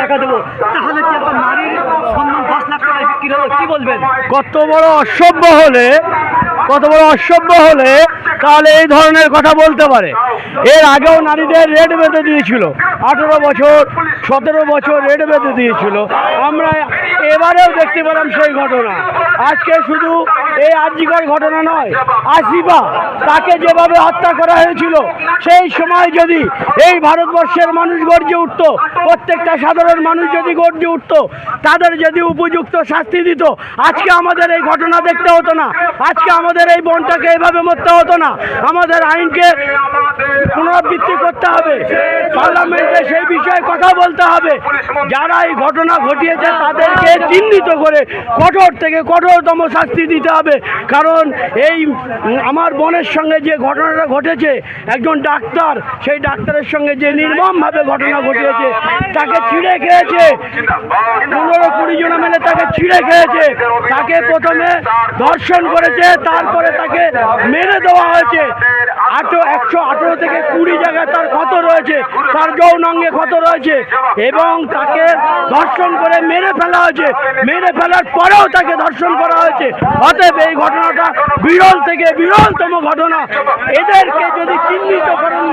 টাকা দেবো। তাহলে কি আপনার নারীর সম্মান দশ লাখ টাকায় বিক্রি বলবেন? কত বড় অসম্ভব হলে কত বড় অসভ্য হলে তাহলে এই ধরনের কথা বলতে পারে। এর আগেও নারীদের রেড বেঁধে দিয়েছিল। আঠেরো বছর সতেরো বছর রেড বেঁধে দিয়েছিল। আমরা এবারেও দেখতে পেলাম সেই ঘটনা। আজকে শুধু এই আর্যিকর ঘটনা নয়, আসিফা তাকে যেভাবে হত্যা করা হয়েছিল, সেই সময় যদি এই ভারতবর্ষের মানুষ গর্জে উঠত, প্রত্যেকটা সাধারণ মানুষ যদি গর্জে উঠত, তাদের যদি উপযুক্ত শাস্তি দিত, আজকে আমাদের এই ঘটনা দেখতে হতো না। আজকে আমাদের এই বনটাকে এইভাবে মরতে হতো না। আমাদের আইনকে পুনরাবৃত্তি করতে হবে। পার্লামেন্টে সেই বিষয়ে কথা বলতে হবে। যারা এই ঘটনা ঘটিয়েছে তাদেরকে চিহ্নিত করে কঠোর থেকে কঠোরতম শাস্তি দিতে হবে। কারণ এই আমার বোনের সঙ্গে যে ঘটনাটা ঘটেছে, একজন ডাক্তার, সেই ডাক্তারের সঙ্গে যে নির্মমভাবে ঘটনা ঘটিয়েছে, তাকে ছিঁড়ে খেয়েছে। পনেরো কুড়ি জন মিলে তাকে ছিঁড়ে খেয়েছে। তাকে প্রথমে ধর্ষণ করেছে, তারপরে তাকে মেরে দেওয়া হয়েছে। আঠেরো, একশো আঠেরো থেকে কুড়ি জায়গায় তার ক্ষত রয়েছে, তার যৌনাঙ্গে ক্ষত রয়েছে এবং তাকে ধর্ষণ করে মেরে ফেলা হয়েছে। মেরে ফেলার পরেও তাকে ধর্ষণ করা হয়েছে। অতএব এই ঘটনাটা বিরল থেকে বিরলতম ঘটনা। এদেরকে যদি চিহ্নিতকরণ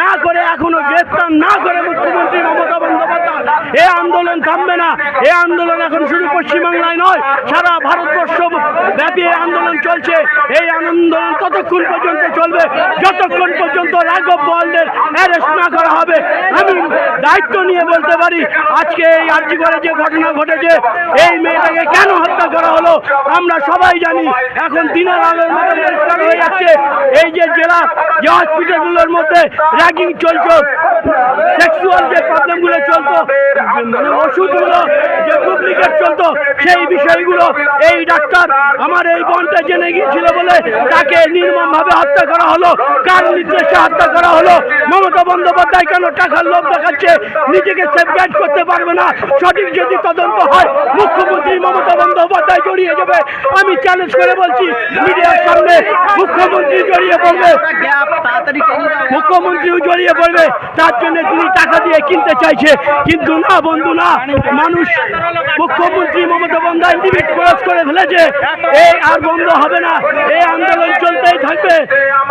না করে এখনও গ্রেফতার না করে মুখ্যমন্ত্রী মমতা বন্দ্যোপাধ্যায় এই আন্দোলন থামবে না, এই আন্দোলন এখন শুধু পশ্চিমবাংলায় নয়, সারা ভারতবর্ষ ব্যাপী এই আন্দোলন চলছে। এই আন্দোলন ততক্ষণ পর্যন্ত চলবে, যতক্ষণ পর্যন্ত আমি দায়িত্ব নিয়ে বলতে পারি, আজকে এই আর্জি করে ঘটনা ঘটেছে, এই মেয়েটাকে কেন হত্যা করা হলো, আমরা সবাই জানি। এখন দিনের আলোর হয়ে যাচ্ছে। এই যে জেলা, যে হসপিটালগুলোর মধ্যে র্যাগিং চলছে সেক্সুয়াল যে প্রবলেমগুলো চলতো মানে ওষুধগুলো যে ডুপ্লিকেট চলতো, সেই বিষয়গুলো এই ডাক্তার আমার এই বোনটা জেনে গিয়েছিল বলে তাকে নির্মমভাবে হত্যা করা হলো। কার নির্দেশে হত্যা করা হলো। মমতা বন্দ্যোপাধ্যায় কেন টাকার লোভ দেখাচ্ছে? নিজেকে সেফগার্ড করতে পারবে না। সঠিক যদি তদন্ত হয়, মুখ্যমন্ত্রী মমতা বন্দ্যোপাধ্যায় জড়িয়ে যাবে। আমি চ্যালেঞ্জ করে বলছি, মিডিয়ার সামনে মুখ্যমন্ত্রী জড়িয়ে পড়বে। মুখ্যমন্ত্রীও জড়িয়ে পড়বে। তার জন্য তিনি টাকা দিয়ে কিনতে চাইছে। কিন্তু না, বন্ধু, না। মানুষ মুখ্যমন্ত্রী মমতা বন্দ্যোপাধ্যায় লিমিট ক্রস করে ফেলেছে। এই আর বন্ধ হবে না। এই আন্দোলন চলতেই থাকবে।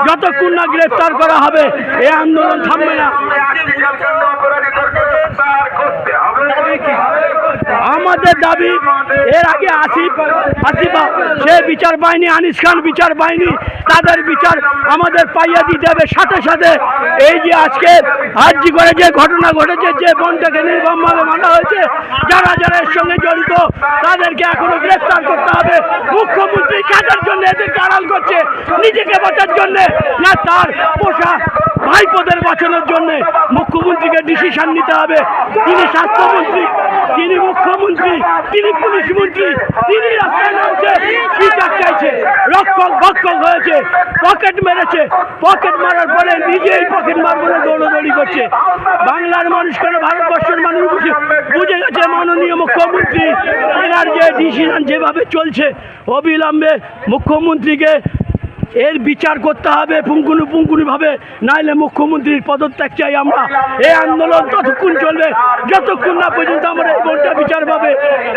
যতক্ষণ না গ্রেফতার করা হবে। এই আন্দোলন থামবে না। আমাদের দাবি, এর আগে আসিফ আসিফা সে বিচার পায়নি আনিস খান বিচার পায়নি তাদের বিচার আমাদের পাইয়ে দিতে হবে। সাথে সাথে এই যে আজকে হাজি করে যে ঘটনা ঘটেছে, যে বোনটাকে নির্মমভাবে মানা হয়েছে, যারা যারা এর সঙ্গে জড়িত, তাদেরকে এখনও গ্রেফতার করতে হবে। মুখ্যমন্ত্রী কাদের জন্য এদেরকে আড়াল করছে? নিজেকে বাঁচার জন্যে না তার পোষা ভাইপোদের বাঁচানোর জন্যে মুখ্যমন্ত্রীকে ডিসিশন নিতে হবে? তিনি স্বাস্থ্যমন্ত্রী তিনি পুলিশ মন্ত্রী, তিনি রাস্তায় নামছে, বিচার চাইছে রক্ষক ভক্ষক হয়েছে, পকেট মেরেছে, পকেট মারার পরে নিজেই পকেট মার বলে দৌড়দৌড়ি করছে। বাংলার মানুষ কেন ভারতবর্ষের মানুষ বুঝে বুঝে গেছে মাননীয় মুখ্যমন্ত্রী, এনার যে ডিসিশন যেভাবে চলছে, অবিলম্বে মুখ্যমন্ত্রীকে এর বিচার করতে হবে পুঙ্কুনি পুঙ্কুনি ভাবে নাইলে মুখ্যমন্ত্রীর পদত্যাগ চাই আমরা। এই আন্দোলন ততক্ষণ চলবে, যতক্ষণ না পর্যন্ত আমরা এই বোনটা বিচার পাবে,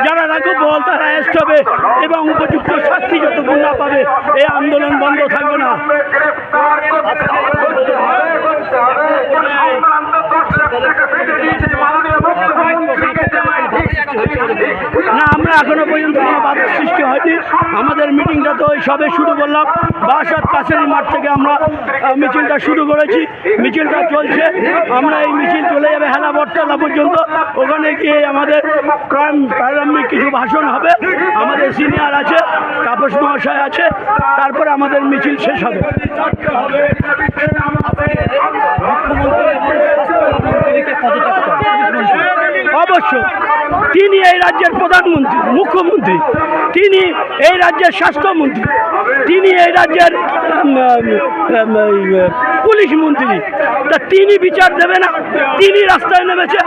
যারা রাখো বল, তারা অ্যারেস্ট হবে, এবং উপযুক্ত শাস্তি যতক্ষণ না পাবে, এই আন্দোলন বন্ধ থাকবে না। আমরা এখনও পর্যন্ত কোনো বাধা সৃষ্টি হয়নি। আমাদের মিটিংটা তো সবে শুরু করলাম। বাসাত কাছেরি মাঠ থেকে আমরা মিছিলটা শুরু করেছি। মিছিলটা চলছে। আমরা এই মিছিল চলে যাবে হেলা বটতলা পর্যন্ত। ওখানে গিয়ে আমাদের প্রাণ- প্রারম্ভিক কিছু ভাষণ হবে। আমাদের সিনিয়র আছে, তাপস মহাশয় আছে। তারপরে আমাদের মিছিল শেষ হবে। মুখ্যমন্ত্রীকে পদত্যাগ করো। অবশ্য তিনি এই রাজ্যের প্রধানমন্ত্রী, মুখ্যমন্ত্রী, তিনি এই রাজ্যের স্বাস্থ্যমন্ত্রী, তিনি এই রাজ্যের পুলিশ মন্ত্রী। তা তিনি বিচার দেবে না, তিনি রাস্তায় নেমেছে।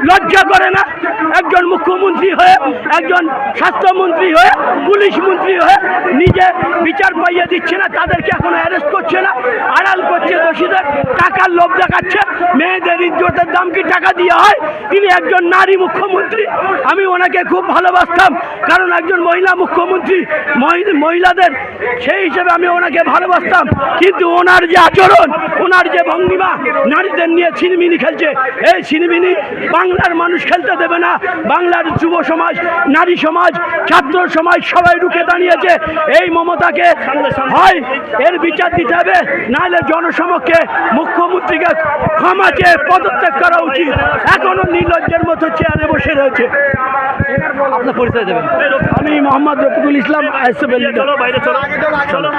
লজ্জা করে না? একজন মুখ্যমন্ত্রী হয়ে, একজন স্বাস্থ্যমন্ত্রী হয়ে, পুলিশ মন্ত্রী হয়ে নিজে বিচার পাইয়ে দিচ্ছে না, তাদেরকে এখনও অ্যারেস্ট করছে না, আড়াল করছে দোষীদের, টাকার লোভ দেখাচ্ছে, মেয়েদের ইজ্জতের দাম কি টাকা দিয়ে হয়? তিনি একজন নারী মুখ্যমন্ত্রী, আমি ওনাকে খুব ভালোবাসতাম, কারণ একজন মহিলা মুখ্যমন্ত্রী, মহি- মহিলাদের, সেই হিসেবে আমি ওনাকে ভালোবাসতাম, কিন্তু ওনার যে আচরণ, ওনার যে ভঙ্গিমা, নারীদের নিয়ে ছিনিমিনি খেলছে, এই ছিনিমিনি বাংলার মানুষ খেলতে দেবে না। বাংলার যুব সমাজ নারী সমাজ ছাত্র সমাজ সবাই রুখে দাঁড়িয়েছে। এই মমতাকে হয় এর বিচার দিতে হবে নাহলে জনসমক্ষে মুখ্যমন্ত্রীকে ক্ষমা চেয়ে পদত্যাগ করা উচিত। এখনও নির্লজ্জের মতো চেয়ারে বসে রয়েছে। আপনার পরিচয় দেবেন। আমি মোহাম্মদ রফিকুল ইসলাম বাইরে চলো।